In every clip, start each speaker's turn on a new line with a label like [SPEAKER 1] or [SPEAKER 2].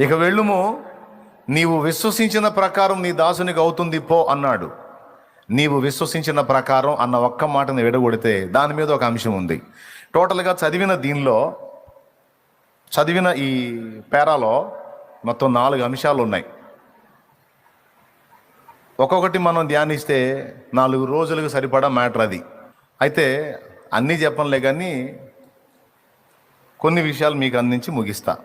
[SPEAKER 1] ఇక వెళ్ళుము. నీవు విశ్వసించిన ప్రకారం నీ దాసునికి అవుతుంది పో అన్నాడు. నీవు విశ్వసించిన ప్రకారం అన్న ఒక్క మాటని విడగొడితే దాని మీద ఒక అంశం ఉంది. టోటల్గా చదివిన దీనిలో చదివిన ఈ పేరాలో మొత్తం నాలుగు అంశాలు ఉన్నాయి. ఒక్కొక్కటి మనం ధ్యానిస్తే నాలుగు రోజులకు సరిపడా మ్యాటర్ అది. అయితే అన్నీ చెప్పనులే కానీ కొన్ని విషయాలు మీకు అందించి ముగిస్తా.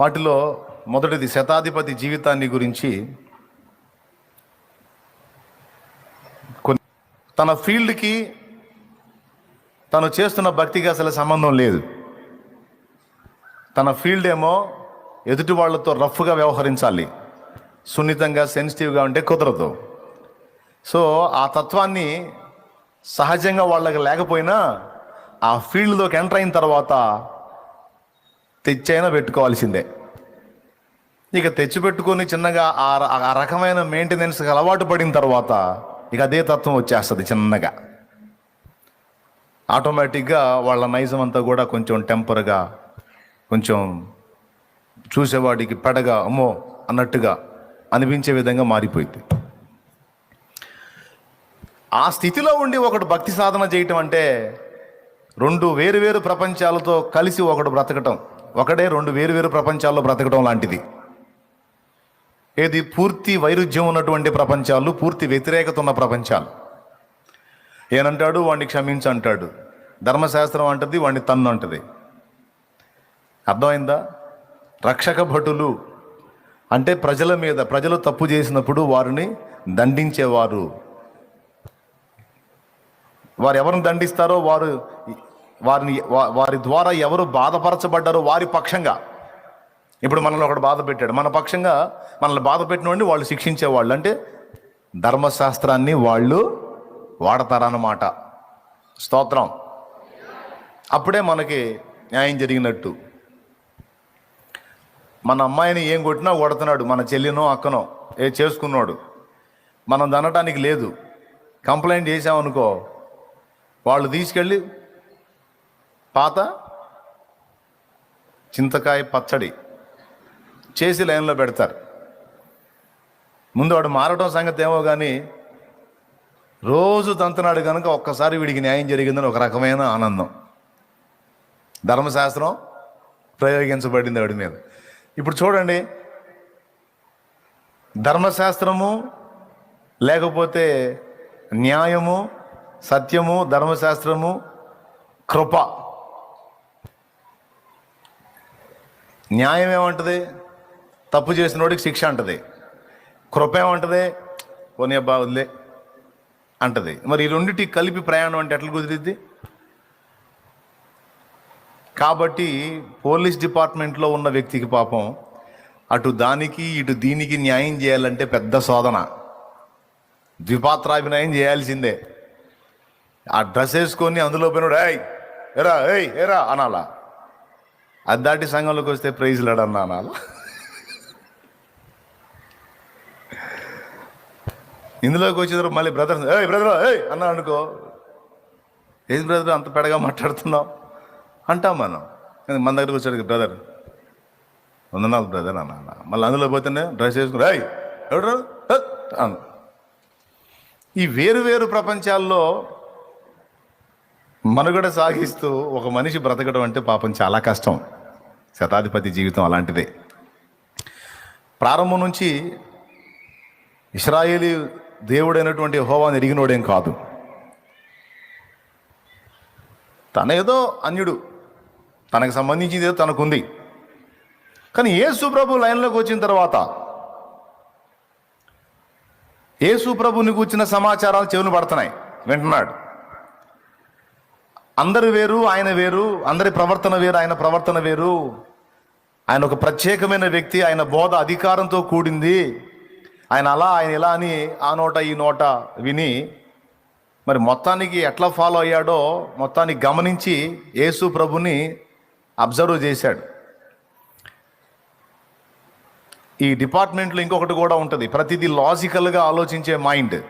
[SPEAKER 1] వాటిలో మొదటిది శతాధిపతి జీవితాన్ని గురించి. కొన్ని తన ఫీల్డ్కి తను చేస్తున్న భక్తికి అసలు సంబంధం లేదు. తన ఫీల్డ్ ఏమో ఎదుటి వాళ్ళతో రఫ్గా వ్యవహరించాలి. సున్నితంగా సెన్సిటివ్గా ఉంటే కుదరదు. సో ఆ తత్వాన్ని సహజంగా వాళ్ళకి లేకపోయినా ఆ ఫీల్డ్లోకి ఎంటర్ అయిన తర్వాత తెచ్చైనా పెట్టుకోవాల్సిందే. ఇక తెచ్చిపెట్టుకొని చిన్నగా ఆ ఆ రకమైన మెయింటెనెన్స్కి అలవాటు పడిన తర్వాత ఇక అదే తత్వం వచ్చేస్తుంది చిన్నగా. ఆటోమేటిక్గా వాళ్ళ నైజం అంతా కూడా కొంచెం టెంపర్గా కొంచెం చూసేవాడికి పెడగా అమ్మో అన్నట్టుగా అనిపించే విధంగా మారిపోయింది. ఆ స్థితిలో ఉండి ఒకడు భక్తి సాధన చేయటం అంటే రెండు వేరు వేరు ప్రపంచాలతో కలిసి ఒకడు బ్రతకటం. ఒకడే రెండు వేరువేరు ప్రపంచాల్లో బ్రతకటం లాంటిది. ఏది పూర్తి వైరుధ్యం ఉన్నటువంటి ప్రపంచాలు పూర్తి వ్యతిరేకత ఉన్న ప్రపంచాలు. ఏనంటాడు? వాడిని క్షమించు అంటాడు. ధర్మశాస్త్రం అంటది వాడిని తన్ను అంటది. అర్థమైందా? రక్షక భటులు అంటే ప్రజల మీద ప్రజలు తప్పు చేసినప్పుడు వారిని దండించేవారు. వారు ఎవరిని దండిస్తారో వారు వారిని వారి ద్వారా ఎవరు బాధపరచబడ్డారో వారి పక్షంగా. ఇప్పుడు మనల్ని ఒకడు బాధ పెట్టాడు. మన పక్షంగా మనల్ని బాధ పెట్టిన వాళ్ళు శిక్షించేవాళ్ళు. అంటే ధర్మశాస్త్రాన్ని వాళ్ళు వాడతారన్నమాట. స్తోత్రం. అప్పుడే మనకి న్యాయం జరిగినట్టు. మన అమ్మాయిని ఏం కొట్టినా కొడుతున్నాడు. మన చెల్లినో అక్కనో ఏ చేసుకున్నాడు. మనం దనటానికి లేదు. కంప్లైంట్ చేసామనుకో వాళ్ళు తీసుకెళ్ళి పాత చింతకాయ పచ్చడి చేసి లైన్లో పెడతారు. ముందు వాడు మారటం సంగతి ఏమో కానీ రోజు తంతనాడు కనుక ఒక్కసారి వీడికి న్యాయం జరిగిందని ఒక రకమైన ఆనందం. ధర్మశాస్త్రం ప్రయోగించబడింది వాడి మీద. ఇప్పుడు చూడండి ధర్మశాస్త్రము లేకపోతే న్యాయము సత్యము ధర్మశాస్త్రము కృప. న్యాయం ఏమంటుంది? తప్పు చేసినోడికి శిక్ష అంటది. కృప ఏమంటుంది? పోనీ అబ్బా వదిలే అంటది. మరి ఈ రెండింటి కలిపి ప్రయాణం అంటే ఎట్లా కుదిరిద్ది? కాబట్టి పోలీస్ డిపార్ట్మెంట్లో ఉన్న వ్యక్తికి పాపం అటు దానికి ఇటు దీనికి న్యాయం చేయాలంటే పెద్ద శోధన ద్విపాత్రాభినయం చేయాల్సిందే. ఆ డ్రెస్ వేసుకొని అందులో పోయినాడు ఏయ్ ఎరా ఏయ్ ఎరా అనాలా. అది దాటి సంఘంలోకి వస్తే ప్రైజ్ లేడన్నా అనాలా? ఇందులోకి వచ్చేదారు మళ్ళీ బ్రదర్ ఏ బ్రదర్ ఏ అన్నా అనుకో. ఏది బ్రదర్ అంత పెడగా మాట్లాడుతున్నాం అంటాం మనం. మన దగ్గరకు వచ్చాడు బ్రదర్ వందనాలు బ్రదర్ అన్న అన్న. మళ్ళీ అందులో పోతేనే డ్రెస్ వేసుకుని రాయ్ ఎవడు అను. ఈ వేరు వేరు ప్రపంచాల్లో మనుగడ సాగిస్తూ ఒక మనిషి బ్రతకడం అంటే పాపం చాలా కష్టం. శతాధిపతి జీవితం అలాంటిదే. ప్రారంభం నుంచి ఇస్రాయేలీ దేవుడైనటువంటి హోవాని ఎరిగినోడేం కాదు. తన ఏదో అన్యుడు తనకు సంబంధించింది ఏదో తనకుంది. కానీ యేసు ప్రభు లైన్లోకి వచ్చిన తర్వాత యేసు ప్రభుని కూర్చిన సమాచారాలు చెవులు పడుతున్నాయి. వింటున్నాడు. అందరు వేరు ఆయన వేరు అందరి ప్రవర్తన వేరు ఆయన ప్రవర్తన వేరు. ఆయన ఒక ప్రత్యేకమైన వ్యక్తి ఆయన బోధ అధికారంతో కూడింది. ఆయన అలా ఆయన ఇలా అని ఆ నోట ఈ నోట విని మరి మొత్తానికి ఎట్లా ఫాలో అయ్యాడో మొత్తానికి గమనించి యేసు ప్రభుని అబ్జర్వ్ చేశాడు. ఈ డిపార్ట్మెంట్లో ఇంకొకటి కూడా ఉంటుంది. ప్రతిదీ లాజికల్గా ఆలోచించే మైండ్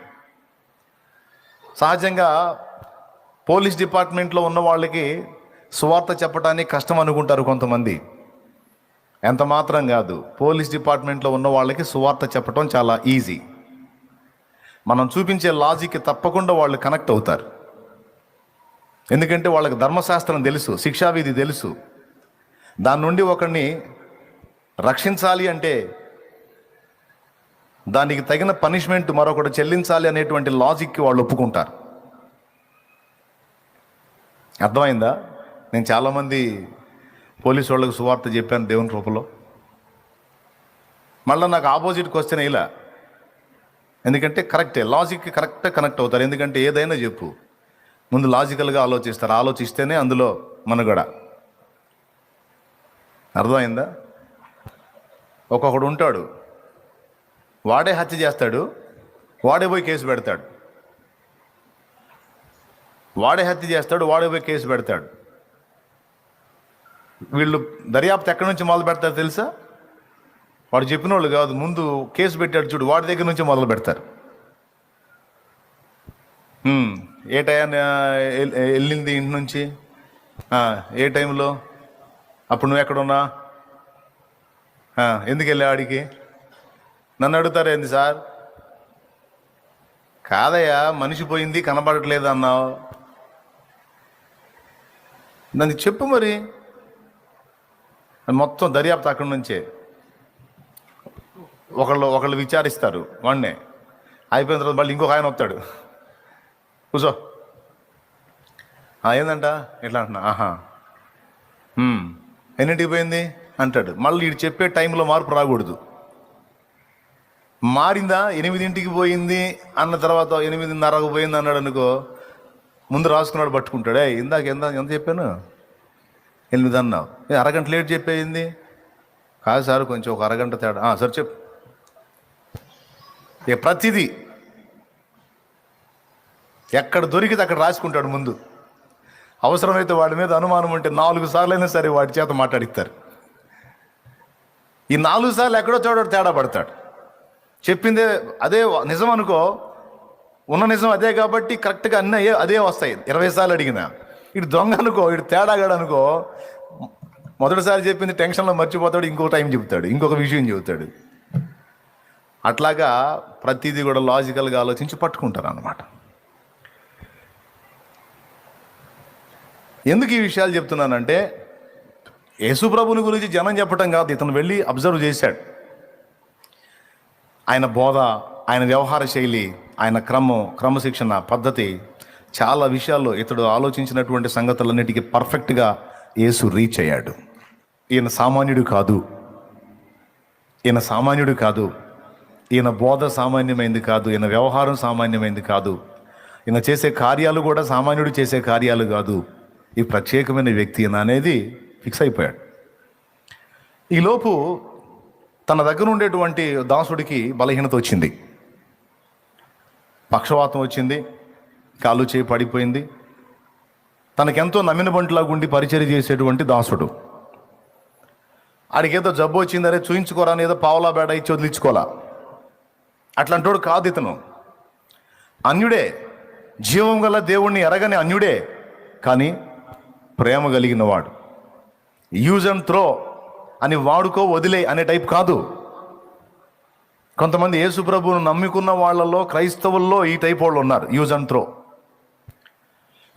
[SPEAKER 1] సహజంగా పోలీస్ డిపార్ట్మెంట్లో ఉన్న వాళ్ళకి సువార్త చెప్పడానికి కష్టం అనుకుంటారు కొంతమంది. ఎంత మాత్రం కాదు పోలీస్ డిపార్ట్మెంట్లో ఉన్న వాళ్ళకి సువార్త చెప్పడం చాలా ఈజీ. మనం చూపించే లాజిక్ తప్పకుండా వాళ్ళు కనెక్ట్ అవుతారు. ఎందుకంటే వాళ్ళకి ధర్మశాస్త్రం తెలుసు శిక్షావిధి తెలుసు. దాని నుండి ఒకరిని రక్షించాలి అంటే దానికి తగిన పనిష్మెంట్ మరొకటి చెల్లించాలి అనేటువంటి లాజిక్కి వాళ్ళు ఒప్పుకుంటారు. అర్థమైందా? నేను చాలామంది పోలీసు వాళ్ళకి సువార్త చెప్పాను దేవుని రూపంలో. మళ్ళీ నాకు ఆపోజిట్కి వస్తేనే ఇలా. ఎందుకంటే కరెక్టే లాజిక్ కరెక్ట్గా కనెక్ట్ అవుతారు. ఎందుకంటే ఏదైనా చెప్పు. ముందు లాజికల్గా ఆలోచిస్తారు. ఆలోచిస్తేనే అందులో మనుగడ. అర్థమైందా? ఒక్కొక్కడు ఉంటాడు. వాడే హత్య చేస్తాడు. వాడే పోయి కేసు పెడతాడు. వాడే హత్య చేస్తాడు. వాడే పోయి కేసు పెడతాడు. వీళ్ళు దర్యాప్తు ఎక్కడి నుంచి మొదలు పెడతారు తెలుసా? వాడు చెప్పిన వాళ్ళు కాదు ముందు కేసు పెట్టాడు చూడు వాడి దగ్గర నుంచి మొదలు పెడతారు. ఏ టైం వెళ్ళింది ఇంటి నుంచి? ఏ టైంలో? అప్పుడు నువ్వు ఎక్కడున్నా? ఎందుకు వెళ్ళావు ఆడికి? నన్ను అడుగుతారు ఏంది సార్? కాదయ్యా మనిషి పోయింది కనబడట్లేదు అన్నావు. నన్ను చెప్పు మరి. మొత్తం దర్యాప్తు అక్కడి నుంచే. ఒకళ్ళు ఒకళ్ళు విచారిస్తారు వాడినే అయిపోయిన తర్వాత మళ్ళీ ఇంకొక ఆయన వస్తాడు. కూర్చో ఏందంట? ఎట్లా అంటున్నా? ఆహా. ఎన్నింటికి పోయింది? అంటాడు. మళ్ళీ వీడు చెప్పే టైంలో మార్పు రాకూడదు. మారిందా? ఎనిమిదింటికి పోయింది అన్న తర్వాత ఎనిమిదిన్నరకు పోయింది అన్నాడు అనుకో ముందు రాసుకున్నాడు పట్టుకుంటాడే. ఇందాక ఎంత ఎంత చెప్పాను? ఎనిమిది అన్నావు అరగంట లేట్ చెప్పేయింది? కాదు సార్ కొంచెం ఒక అరగంట తేడా. సార్ చెప్పు. ఇక ప్రతిదీ ఎక్కడ దొరికితే అక్కడ రాసుకుంటాడు ముందు. అవసరమైతే వాడి మీద అనుమానం ఉంటే నాలుగు సార్లు అయినా సరే వాడి చేత మాట్లాడిస్తారు. ఈ నాలుగు సార్లు ఎక్కడో చోట తేడా పడతాడు. చెప్పిందే అదే నిజం అనుకో ఉన్న నిజం అదే కాబట్టి కరెక్ట్గా అన్నీ అదే వస్తాయి. ఇరవై సార్లు అడిగినా. ఇటు దొంగ అనుకో ఇటు తేడాగాడు అనుకో మొదటిసారి చెప్పింది టెన్షన్లో మర్చిపోతాడు ఇంకో టైం చెబుతాడు ఇంకొక విషయం చెబుతాడు. అట్లాగా ప్రతిదీ కూడా లాజికల్గా ఆలోచించి పట్టుకుంటారు అనమాట ఎందుకు ఈ విషయాలు చెప్తున్నానంటే యేసుప్రభుని గురించి జనం చెప్పటం కాదు ఇతను వెళ్ళి అబ్జర్వ్ చేశాడు. ఆయన బోధ ఆయన వ్యవహార శైలి ఆయన క్రమం క్రమశిక్షణ పద్ధతి చాలా విషయాల్లో ఇతడు ఆలోచించినటువంటి సంగతులన్నిటికీ పర్ఫెక్ట్గా యేసు రీచ్ అయ్యాడు. ఈయన సామాన్యుడు కాదు. ఈయన సామాన్యుడు కాదు. ఈయన బోధ సామాన్యమైంది కాదు. ఈయన వ్యవహారం సామాన్యమైంది కాదు. ఈయన చేసే కార్యాలు కూడా సామాన్యుడు చేసే కార్యాలు కాదు. ఈ ప్రత్యేకమైన వ్యక్తి ఈయన అనేది ఫిక్స్ అయిపోయాడు. ఈలోపు తన దగ్గర ఉండేటువంటి దాసుడికి బలహీనత వచ్చింది. పక్షవాతం వచ్చింది. కాలు చేయి పడిపోయింది. తనకెంతో నమ్మిన బంటిలా గుండి పరిచయం చేసేటువంటి దాసుడు. ఆడికేదో జబ్బు వచ్చింది అరే చూయించుకోరా ఏదో పావలా బేడ ఇచ్చి వదిలించుకోలా అట్లాంటోడు కాదు ఇతను. అన్యుడే జీవం గల దేవుణ్ణి ఎరగని అన్యుడే కానీ ప్రేమ కలిగిన వాడు యూజ్ అండ్ త్రో అని వాడుకో వదిలే అనే టైప్ కాదు. కొంతమంది యేసుప్రభువును నమ్ముకున్న వాళ్ళలో క్రైస్తవుల్లో ఈ టైప్ వాళ్ళు ఉన్నారు యూజ్ అండ్ త్రో.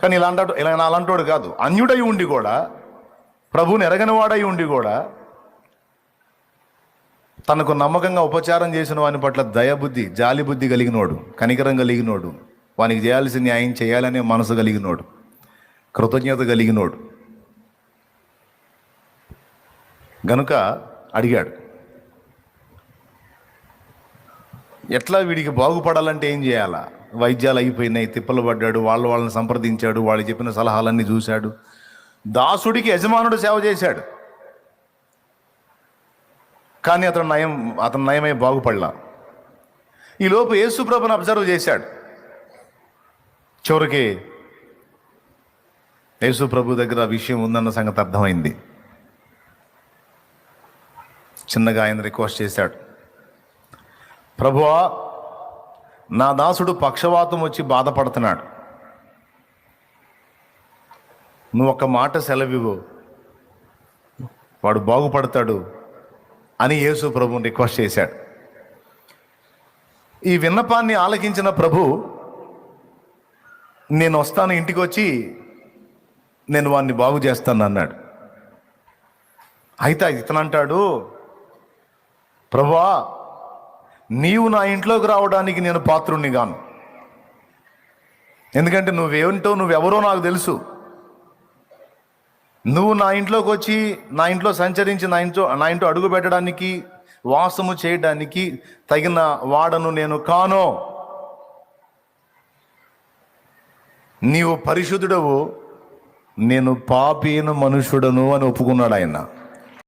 [SPEAKER 1] కానీ ఇలా అంటాడు ఇలా అలాంటోడు కాదు. అన్యుడై ఉండి కూడా ప్రభుని ఎరగనివాడై ఉండి కూడా తనకు నమ్మకంగా ఉపచారం చేసిన వాని పట్ల దయబుద్ధి జాలిబుద్ధి కలిగినోడు కనికరం కలిగినోడు వానికి చేయాల్సిన న్యాయం చేయాలనే మనసు కలిగినోడు కృతజ్ఞత కలిగినోడు. గనుక అడిగాడు ఎట్లా వీడికి బాగుపడాలంటే ఏం చేయాలా? వైద్యాలు అయిపోయినాయి తిప్పలు పడ్డాడు వాళ్ళ వాళ్ళని సంప్రదించాడు వాళ్ళు చెప్పిన సలహాలన్నీ చూశాడు. దాసుడికి యజమానుడు సేవ చేశాడు. కానీ అతను నయం అతను నయమై బాగుపడలా. ఈలోపు యేసుప్రభుని అబ్జర్వ్ చేశాడు. చివరికి యేసుప్రభు దగ్గర విషయం ఉందన్న సంగతి అర్థమైంది. చిన్నగా ఆయన రిక్వెస్ట్ చేశాడు. ప్రభువా నా దాసుడు పక్షవాతం వచ్చి బాధపడుతున్నాడు. నువ్వు ఒక మాట సెలవివ్వు. వాడు బాగుపడతాడు అని యేసు ప్రభుని రిక్వెస్ట్ చేశాడు. ఈ విన్నపాన్ని ఆలకించిన ప్రభు నేను వస్తాను ఇంటికి వచ్చి నేను వాడిని బాగు చేస్తాను అన్నాడు అయితే ఇతను అంటాడు ప్రభువా నీవు నా ఇంట్లోకి రావడానికి నేను పాత్రుణ్ణి గాను ఎందుకంటే నువ్వేమిటో నువ్వెవరో నాకు తెలుసు. నువ్వు నా ఇంట్లోకి వచ్చి నా ఇంట్లో సంచరించి నా ఇంట్లో నా ఇంట్లో అడుగు పెట్టడానికి వాసము చేయడానికి తగిన వాడను నేను కాను. నీవు పరిశుద్ధుడవు నేను పాపీన మనుషుడను అని ఒప్పుకున్నాడు ఆయన.